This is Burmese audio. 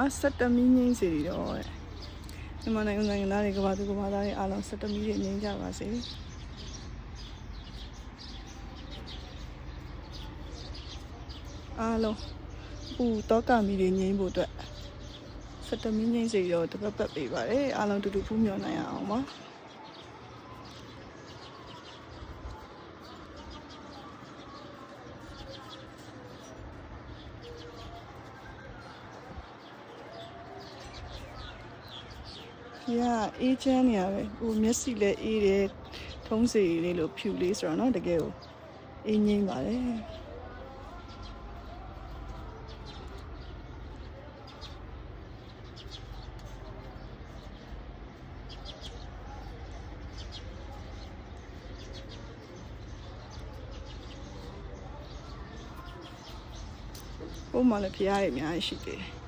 အာ17မီးငိမ့်စီတော့တဲ့မြန်မာနိုင်ငံနိုင်ငံသားတွေကဘာသူကဘာသားတွေအားလုံး17မီးတွေငိမ့်ကြပါစေအားလုံးပူတောကမီတွေငိမ့်ဖို့အတွက်17မီးငိမ့်စီတော့တစ်ပတ်ပတ်ပေးပါတယ်အားလုံးတူတူဖူးမြော်နိုင်အောင်ပါ ဒီကအေးချမ်းနေရပဲဟိုမျက်စိလည်းအေးတယ်ထုံးစီလေးလို့ဖြူလေးဆိုတော့เนาะတကယ်ကိုအေးငိမ့်ပါတယ်ဟိုမှာလည်းဖျားရအများကြီးရှိသေးတယ်